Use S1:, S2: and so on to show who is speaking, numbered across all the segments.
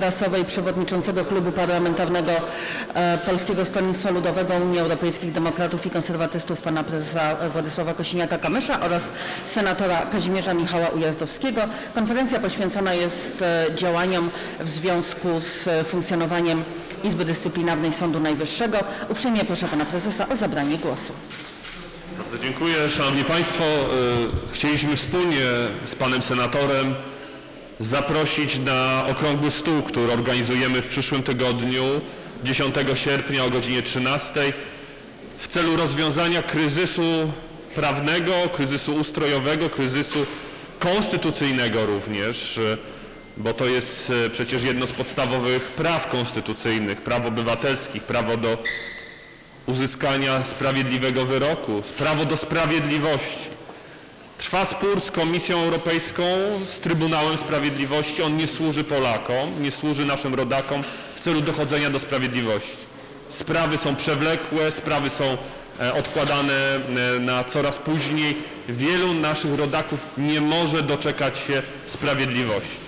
S1: prasowej przewodniczącego Klubu Parlamentarnego e, Polskiego Stronnictwa Ludowego Unii Europejskich Demokratów i Konserwatystów pana prezesa Władysława Kosiniaka-Kamysza oraz senatora Kazimierza Michała Ujazdowskiego. Konferencja poświęcona jest e, działaniom w związku z e, funkcjonowaniem Izby Dyscyplinarnej Sądu Najwyższego. Uprzejmie proszę pana prezesa o zabranie głosu.
S2: Bardzo dziękuję. Szanowni Państwo, y, chcieliśmy wspólnie z Panem Senatorem zaprosić na okrągły stół, który organizujemy w przyszłym tygodniu, 10 sierpnia o godzinie 13 w celu rozwiązania kryzysu prawnego, kryzysu ustrojowego, kryzysu konstytucyjnego również, bo to jest y, przecież jedno z podstawowych praw konstytucyjnych, praw obywatelskich, prawo do uzyskania sprawiedliwego wyroku, prawo do sprawiedliwości. Trwa spór z Komisją Europejską, z Trybunałem Sprawiedliwości. On nie służy Polakom, nie służy naszym rodakom w celu dochodzenia do sprawiedliwości. Sprawy są przewlekłe, sprawy są e, odkładane e, na coraz później. Wielu naszych rodaków nie może doczekać się sprawiedliwości.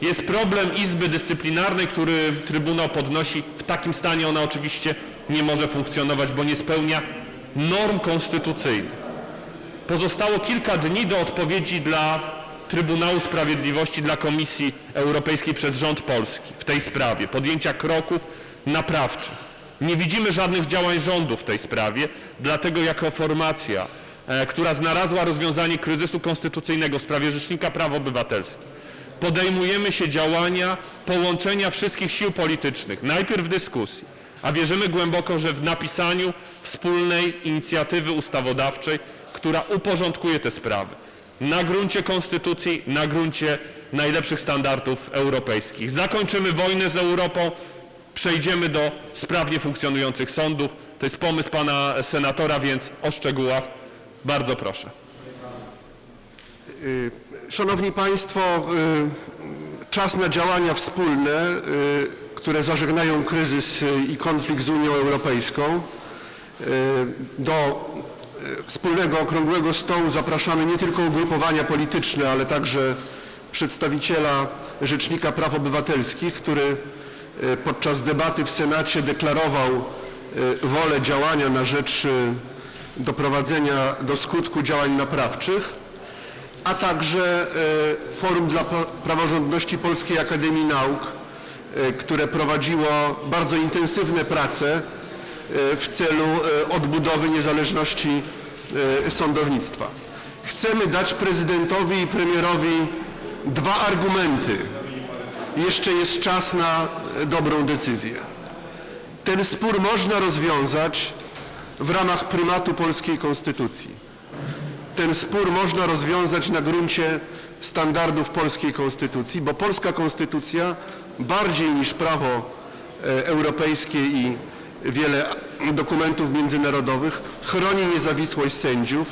S2: Jest problem Izby Dyscyplinarnej, który Trybunał podnosi. W takim stanie ona oczywiście nie może funkcjonować, bo nie spełnia norm konstytucyjnych. Pozostało kilka dni do odpowiedzi dla Trybunału Sprawiedliwości, dla Komisji Europejskiej przez rząd polski w tej sprawie, podjęcia kroków naprawczych. Nie widzimy żadnych działań rządu w tej sprawie, dlatego jako formacja, e, która znalazła rozwiązanie kryzysu konstytucyjnego w sprawie Rzecznika Praw Obywatelskich, podejmujemy się działania połączenia wszystkich sił politycznych, najpierw w dyskusji, a wierzymy głęboko, że w napisaniu wspólnej inicjatywy ustawodawczej, która uporządkuje te sprawy na gruncie konstytucji, na gruncie najlepszych standardów europejskich. Zakończymy wojnę z Europą, przejdziemy do sprawnie funkcjonujących sądów. To jest pomysł pana senatora, więc o szczegółach bardzo proszę.
S3: Szanowni Państwo, y, czas na działania wspólne, y, które zażegnają kryzys y, i konflikt z Unią Europejską. Y, Do y, wspólnego okrągłego stołu zapraszamy nie tylko ugrupowania polityczne, ale także przedstawiciela Rzecznika Praw Obywatelskich, który podczas debaty w Senacie deklarował wolę działania na rzecz doprowadzenia do skutku działań naprawczych a także Forum dla Pra- Praworządności Polskiej Akademii Nauk, które prowadziło bardzo intensywne prace e, w celu e, odbudowy niezależności e, sądownictwa. Chcemy dać prezydentowi i premierowi dwa argumenty. Jeszcze jest czas na e, dobrą decyzję. Ten spór można rozwiązać w ramach prymatu polskiej konstytucji ten spór można rozwiązać na gruncie standardów polskiej konstytucji, bo polska konstytucja bardziej niż prawo e, europejskie i wiele dokumentów międzynarodowych chroni niezawisłość sędziów,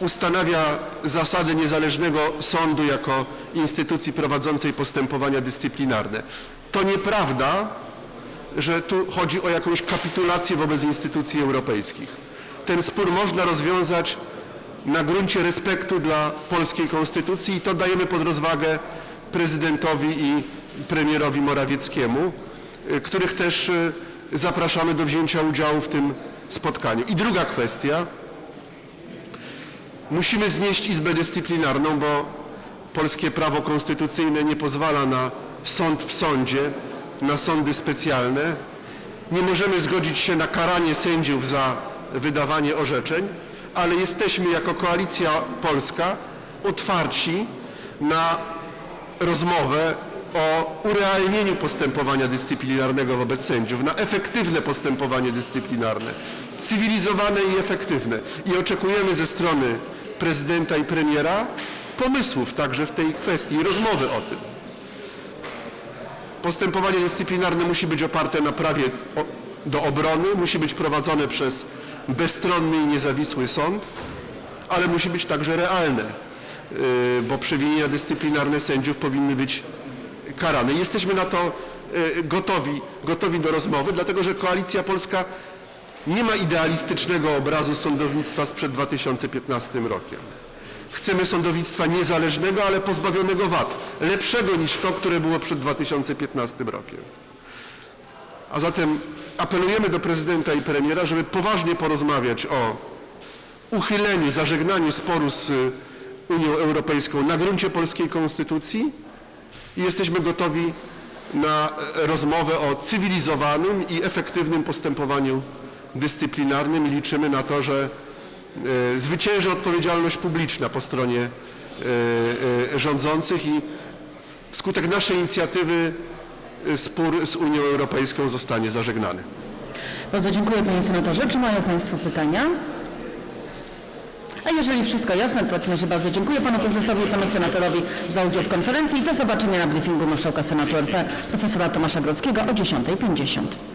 S3: ustanawia zasady niezależnego sądu jako instytucji prowadzącej postępowania dyscyplinarne. To nieprawda, że tu chodzi o jakąś kapitulację wobec instytucji europejskich. Ten spór można rozwiązać na gruncie respektu dla polskiej konstytucji i to dajemy pod rozwagę prezydentowi i premierowi Morawieckiemu, y, których też y, zapraszamy do wzięcia udziału w tym spotkaniu. I druga kwestia. Musimy znieść Izbę Dyscyplinarną, bo polskie prawo konstytucyjne nie pozwala na sąd w sądzie, na sądy specjalne. Nie możemy zgodzić się na karanie sędziów za wydawanie orzeczeń, ale jesteśmy jako Koalicja Polska otwarci na rozmowę o urealnieniu postępowania dyscyplinarnego wobec sędziów, na efektywne postępowanie dyscyplinarne, cywilizowane i efektywne. I oczekujemy ze strony prezydenta i premiera pomysłów także w tej kwestii i rozmowy o tym. Postępowanie dyscyplinarne musi być oparte na prawie do obrony, musi być prowadzone przez bezstronny i niezawisły sąd, ale musi być także realne, yy, bo przewinienia dyscyplinarne sędziów powinny być karane. Jesteśmy na to yy, gotowi, gotowi do rozmowy, dlatego że Koalicja Polska nie ma idealistycznego obrazu sądownictwa sprzed 2015 rokiem. Chcemy sądownictwa niezależnego, ale pozbawionego wad. Lepszego niż to, które było przed 2015 rokiem. A zatem apelujemy do prezydenta i premiera, żeby poważnie porozmawiać o uchyleniu, zażegnaniu sporu z y, Unią Europejską na gruncie polskiej konstytucji i jesteśmy gotowi na e, rozmowę o cywilizowanym i efektywnym postępowaniu dyscyplinarnym i liczymy na to, że e, zwycięży odpowiedzialność publiczna po stronie e, rządzących i wskutek naszej inicjatywy spór z Unią Europejską zostanie zażegnany.
S1: Bardzo dziękuję panie senatorze. Czy mają państwo pytania? A jeżeli wszystko jasne, to w takim razie bardzo dziękuję panu prezesowi i panu senatorowi za udział w konferencji i do zobaczenia na briefingu marszałka Senatu RP profesora Tomasza Grodzkiego o 10.50.